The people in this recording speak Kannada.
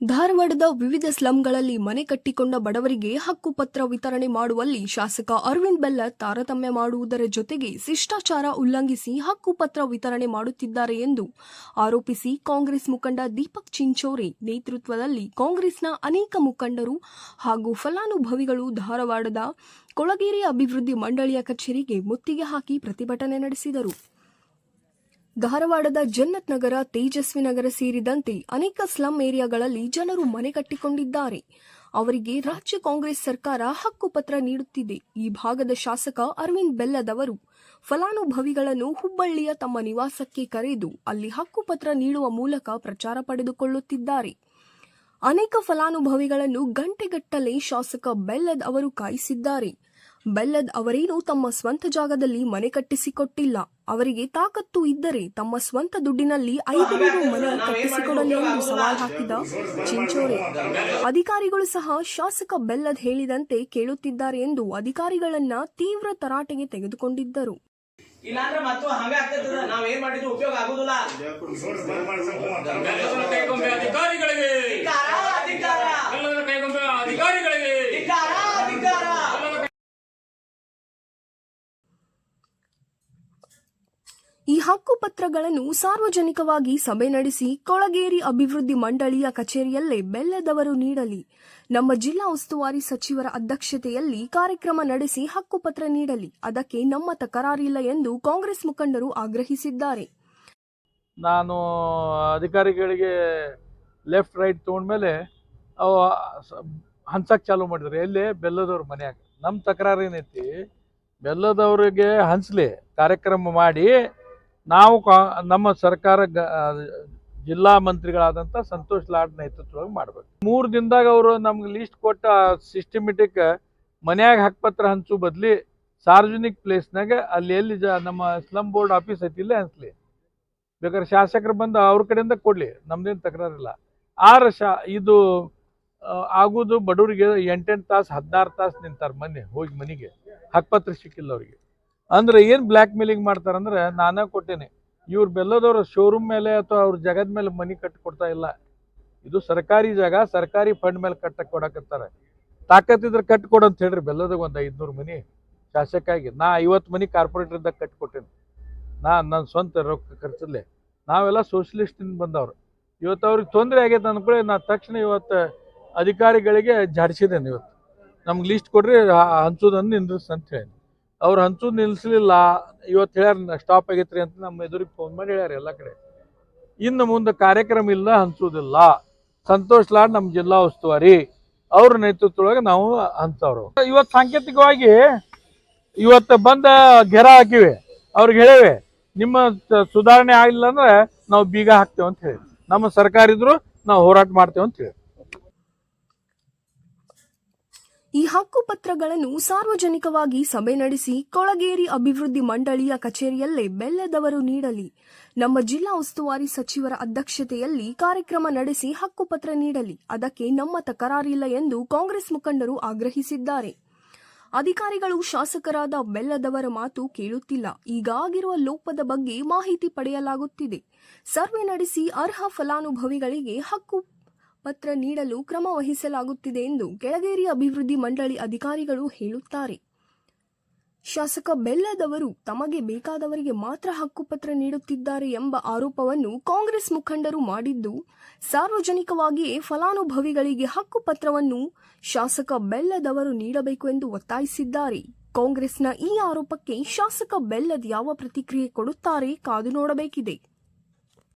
ಧಾರವಾಡದ ವಿವಿಧ ಸ್ಲಂಗಳಲ್ಲಿ ಮನೆ ಕಟ್ಟಿಕೊಂಡ ಬಡವರಿಗೆ ಹಕ್ಕುಪತ್ರ ವಿತರಣೆ ಮಾಡುವಲ್ಲಿ ಶಾಸಕ ಅರವಿಂದ್ ಬೆಲ್ಲ ತಾರತಮ್ಯ ಮಾಡುವುದರ ಜೊತೆಗೆ ಶಿಷ್ಟಾಚಾರ ಉಲ್ಲಂಘಿಸಿ ಹಕ್ಕುಪತ್ರ ವಿತರಣೆ ಮಾಡುತ್ತಿದ್ದಾರೆ ಎಂದು ಆರೋಪಿಸಿ ಕಾಂಗ್ರೆಸ್ ಮುಖಂಡ ದೀಪಕ್ ಚಿಂಚೋರೆ ನೇತೃತ್ವದಲ್ಲಿ ಕಾಂಗ್ರೆಸ್ನ ಅನೇಕ ಮುಖಂಡರು ಹಾಗೂ ಫಲಾನುಭವಿಗಳು ಧಾರವಾಡದ ಕೊಳಗೇರಿ ಅಭಿವೃದ್ಧಿ ಮಂಡಳಿಯ ಕಚೇರಿಗೆ ಮುತ್ತಿಗೆ ಹಾಕಿ ಪ್ರತಿಭಟನೆ ನಡೆಸಿದರು. ಧಾರವಾಡದ ಜನ್ನತ್ ನಗರ, ತೇಜಸ್ವಿ ನಗರ ಸೇರಿದಂತೆ ಅನೇಕ ಸ್ಲಂ ಏರಿಯಾಗಳಲ್ಲಿ ಜನರು ಮನೆ ಕಟ್ಟಿಕೊಂಡಿದ್ದಾರೆ ಅವರಿಗೆ ರಾಜ್ಯ ಕಾಂಗ್ರೆಸ್ ಸರ್ಕಾರ ಹಕ್ಕುಪತ್ರ ನೀಡುತ್ತಿದೆ. ಈ ಭಾಗದ ಶಾಸಕ ಅರವಿಂದ್ ಬೆಲ್ಲದವರು ಫಲಾನುಭವಿಗಳನ್ನು ಹುಬ್ಬಳ್ಳಿಯ ತಮ್ಮ ನಿವಾಸಕ್ಕೆ ಕರೆದು ಅಲ್ಲಿ ಹಕ್ಕುಪತ್ರ ನೀಡುವ ಮೂಲಕ ಪ್ರಚಾರ ಪಡೆದುಕೊಳ್ಳುತ್ತಿದ್ದಾರೆ. ಅನೇಕ ಫಲಾನುಭವಿಗಳನ್ನು ಗಂಟೆಗಟ್ಟಲೆ ಶಾಸಕ ಬೆಲ್ಲದ್ ಅವರು ಕಾಯಿಸಿದ್ದಾರೆ. ಬೆಲ್ಲದ್ ಅವರೇನು ತಮ್ಮ ಸ್ವಂತ ಜಾಗದಲ್ಲಿ ಮನೆ ಕಟ್ಟಿಸಿಕೊಟ್ಟಿಲ್ಲ. ಅವರಿಗೆ ತಾಕತ್ತು ಇದ್ದರೆ ತಮ್ಮ ಸ್ವಂತ ದುಡ್ಡಿನಲ್ಲಿ ಐದು ನೂರು ಮನೆ ಕಟ್ಟಿಸಿಕೊಡಲಿ ಎಂದು ಸವಾಲ್ ಹಾಕಿದ ಚಿಂಚೋರೆ. ಅಧಿಕಾರಿಗಳು ಸಹ ಶಾಸಕ ಬೆಲ್ಲದ್ ಹೇಳಿದಂತೆ ಕೇಳುತ್ತಿದ್ದಾರೆ ಎಂದು ಅಧಿಕಾರಿಗಳನ್ನ ತೀವ್ರ ತರಾಟೆಗೆ ತೆಗೆದುಕೊಂಡಿದ್ದರು. ಇಲ್ಲಾಂದ್ರೆ ಮತ್ತು ಹಂಗೆ ಆಗ್ತದ ನಾವ್ ಏನ್ ಮಾಡಿದ್ರು ಉಪಯೋಗ ಆಗುದಿಲ್ಲ. ಅಧಿಕಾರಿಗಳಿಗೆ. ಅಧಿಕಾರಿಗಳಿಗೆ. ಈ ಹಕ್ಕುಪತ್ರಗಳನ್ನು ಸಾರ್ವಜನಿಕವಾಗಿ ಸಭೆ ನಡೆಸಿ ಕೊಳಗೇರಿ ಅಭಿವೃದ್ಧಿ ಮಂಡಳಿಯ ಕಚೇರಿಯಲ್ಲೇ ಬೆಲ್ಲದವರು ನೀಡಲಿ. ನಮ್ಮ ಜಿಲ್ಲಾ ಉಸ್ತುವಾರಿ ಸಚಿವರ ಅಧ್ಯಕ್ಷತೆಯಲ್ಲಿ ಕಾರ್ಯಕ್ರಮ ನಡೆಸಿ ಹಕ್ಕುಪತ್ರ ನೀಡಲಿ. ಅದಕ್ಕೆ ನಮ್ಮ ತಕರಾರಿಲ್ಲ ಎಂದು ಕಾಂಗ್ರೆಸ್ ಮುಖಂಡರು ಆಗ್ರಹಿಸಿದ್ದಾರೆ. ನಾನು ಅಧಿಕಾರಿಗಳಿಗೆ ಲೆಫ್ಟ್ ರೈಟ್ ತೊಗೊಂಡ್ಮೇಲೆ ಮೇಲೆ ಹಂಚಕ್ಕೆ ಚಾಲೂ ಮಾಡಿದ್ರು. ಎಲ್ಲಿ? ಬೆಲ್ಲದವ್ರ ಮನೆಯಾಗ. ನಮ್ಮ ತಕರಾರು ಏನೈತಿ ಬೆಲ್ಲದವರಿಗೆ ಹಂಚಲಿ, ಕಾರ್ಯಕ್ರಮ ಮಾಡಿ ನಾವು ಕಾ, ನಮ್ಮ ಸರ್ಕಾರ ಜಿಲ್ಲಾ ಮಂತ್ರಿಗಳಾದಂಥ ಸಂತೋಷ್ ಲಾಡ್ ನೇತೃತ್ವವಾಗಿ ಮಾಡಬೇಕು. ಮೂರು ದಿನದಾಗ ಅವರು ನಮ್ಗೆ ಲೀಸ್ಟ್ ಕೊಟ್ಟ ಸಿಸ್ಟಮೆಟಿಕ್ ಮನ್ಯಾಗ ಹಕ್ಕಪತ್ರ ಹಂಚು ಬದಲಿ ಸಾರ್ವಜನಿಕ ಪ್ಲೇಸ್ನಾಗ ಅಲ್ಲಿ ಎಲ್ಲಿ ಜ, ನಮ್ಮ ಸ್ಲಮ್ ಬೋರ್ಡ್ ಆಫೀಸ್ ಐತಿ ಇಲ್ಲೇ ಹಂಚ್ಲಿ. ಬೇಕಾದ್ರೆ ಶಾಸಕರು ಬಂದು ಅವ್ರ ಕಡೆಯಿಂದ ಕೊಡಲಿ, ನಮ್ದೇನು ತಕರಾರಿಲ್ಲ ಆರು ಶಾ, ಇದು ಆಗುದು ಬಡವರಿಗೆ ಎಂಟೆಂಟು ತಾಸು, ಹದಿನಾರು ತಾಸು ನಿಂತಾರೆ ಮನೆ, ಹೋಗಿ ಮನೆಗೆ. ಹಕ್ಕಪತ್ರ ಸಿಕ್ಕಿಲ್ಲ ಅವ್ರಿಗೆ. ಅಂದ್ರೆ ಏನು ಬ್ಲ್ಯಾಕ್ ಮೇಲಿಂಗ್ ಮಾಡ್ತಾರಂದ್ರೆ ನಾನೇ ಕೊಟ್ಟೇನೆ. ಇವ್ರ ಬೆಲ್ಲದವ್ರ ಶೋರೂಮ್ ಮೇಲೆ ಅಥವಾ ಅವ್ರ ಜಗದ ಮೇಲೆ ಮನಿ ಕಟ್ಟಿ ಕೊಡ್ತಾ ಇಲ್ಲ. ಇದು ಸರ್ಕಾರಿ ಜಾಗ, ಸರ್ಕಾರಿ ಫಂಡ್ ಮೇಲೆ ಕಟ್ಟಕ್ಕೆ ಕೊಡಕತ್ತಾರೆ. ತಾಕತ್ತಿದ್ರೆ ಕಟ್ ಕೊಡು ಅಂತ ಹೇಳ್ರಿ, ಬೆಲ್ಲದಾಗ ಒಂದು ಐದ್ನೂರು ಮನಿ ಶಾಸಕಾಗಿ. ನಾ ಐವತ್ತು ಮನಿ ಕಾರ್ಪೊರೇಟರ್ದಾಗ ಕಟ್ಟಿ ಕೊಟ್ಟೇನೆ. ನಾ ನನ್ನ ಸ್ವಂತ ರೊಕ್ಕ ಖರ್ಚಲ್ಲೇ. ನಾವೆಲ್ಲ ಸೋಷಲಿಸ್ಟಿಂದ ಬಂದವ್ರು. ಇವತ್ತು ಅವ್ರಿಗೆ ತೊಂದರೆ ಆಗೈತೆ ಅಂದ್ಕೊಳ್ಳಿ ನಾ ತಕ್ಷಣ ಇವತ್ತು ಅಧಿಕಾರಿಗಳಿಗೆ ಜಾಡಿಸಿದ್ದೇನೆ ಇವತ್ತು. ನಮ್ಗೆ ಲಿಸ್ಟ್ ಕೊಡ್ರಿ ಹಂಚೋದನ್ನು ನಿಂದ್ರಿಸ್ ಅಂತ ಹೇಳಿ. ಅವ್ರು ಅಂತೂ ನಿಲ್ಲಿಸಲಿಲ್ಲ ಇವತ್ತು ಹೇಳ್ಯಾರ ಸ್ಟಾಪ್ ಆಗೈತ್ರಿ ಅಂತ ನಮ್ಮ ಎದುರಿಗೆ ಫೋನ್ ಮಾಡಿ ಹೇಳ್ಯಾರ ಎಲ್ಲ ಕಡೆ. ಇನ್ನು ಮುಂದೆ ಕಾರ್ಯಕ್ರಮ ಇಲ್ಲ, ಹಂಚೋದಿಲ್ಲ. ಸಂತೋಷ್ ಲಾಡ್ ನಮ್ಮ ಜಿಲ್ಲಾ ಉಸ್ತುವಾರಿ. ಅವ್ರ ನೇತೃತ್ವದೊಳಗೆ ನಾವು ಹಂಚವ್ರು. ಇವತ್ತು ಸಾಂಕೇತಿಕವಾಗಿ ಇವತ್ತು ಬಂದ ಗೆರ ಹಾಕಿವೆ. ಅವ್ರಿಗೆ ಹೇಳೇವೆ, ನಿಮ್ಮ ಸುಧಾರಣೆ ಆಗಿಲ್ಲ ಅಂದ್ರೆ ನಾವು ಬೀಗ ಹಾಕ್ತೇವೆ ಅಂತ ಹೇಳಿ ನಮ್ಮ ಸರ್ಕಾರ ಇದ್ರು ನಾವು ಹೋರಾಟ ಮಾಡ್ತೇವೆ ಅಂತ ಹೇಳಿ ಈ ಹಕ್ಕುಪತ್ರಗಳನ್ನು ಸಾರ್ವಜನಿಕವಾಗಿ ಸಭೆ ನಡೆಸಿ ಕೊಳಗೇರಿ ಅಭಿವೃದ್ಧಿ ಮಂಡಳಿಯ ಕಚೇರಿಯಲ್ಲೇ ಬೆಲ್ಲದವರು ನೀಡಲಿ. ನಮ್ಮ ಜಿಲ್ಲಾ ಉಸ್ತುವಾರಿ ಸಚಿವರ ಅಧ್ಯಕ್ಷತೆಯಲ್ಲಿ ಕಾರ್ಯಕ್ರಮ ನಡೆಸಿ ಹಕ್ಕುಪತ್ರ ನೀಡಲಿ. ಅದಕ್ಕೆ ನಮ್ಮ ತಕರಾರಿಲ್ಲ ಎಂದು ಕಾಂಗ್ರೆಸ್ ಮುಖಂಡರು ಆಗ್ರಹಿಸಿದ್ದಾರೆ. ಅಧಿಕಾರಿಗಳು ಶಾಸಕರಾದ ಬೆಲ್ಲದವರ ಮಾತು ಕೇಳುತ್ತಿಲ್ಲ. ಈಗಾಗಿರುವ ಲೋಪದ ಬಗ್ಗೆ ಮಾಹಿತಿ ಪಡೆಯಲಾಗುತ್ತಿದೆ. ಸರ್ವೆ ನಡೆಸಿ ಅರ್ಹ ಫಲಾನುಭವಿಗಳಿಗೆ ಹಕ್ಕು ಪತ್ರ ನೀಡಲು ಕ್ರಮ ವಹಿಸಲಾಗುತ್ತಿದೆ ಎಂದು ಕೆಳಗೇರಿ ಅಭಿವೃದ್ಧಿ ಮಂಡಳಿ ಅಧಿಕಾರಿಗಳು ಹೇಳುತ್ತಾರೆ. ಶಾಸಕ ಬೆಲ್ಲದವರು ತಮಗೆ ಬೇಕಾದವರಿಗೆ ಮಾತ್ರ ಹಕ್ಕುಪತ್ರ ನೀಡುತ್ತಿದ್ದಾರೆ ಎಂಬ ಆರೋಪವನ್ನು ಕಾಂಗ್ರೆಸ್ ಮುಖಂಡರು ಮಾಡಿದ್ದು, ಸಾರ್ವಜನಿಕವಾಗಿಯೇ ಫಲಾನುಭವಿಗಳಿಗೆ ಹಕ್ಕುಪತ್ರವನ್ನು ಶಾಸಕ ಬೆಲ್ಲದವರು ನೀಡಬೇಕು ಎಂದು ಒತ್ತಾಯಿಸಿದ್ದಾರೆ. ಕಾಂಗ್ರೆಸ್ನ ಈ ಆರೋಪಕ್ಕೆ ಶಾಸಕ ಬೆಲ್ಲದ್ ಯಾವ ಪ್ರತಿಕ್ರಿಯೆ ಕೊಡುತ್ತಾರೆ ಕಾದು ನೋಡಬೇಕಿದೆ.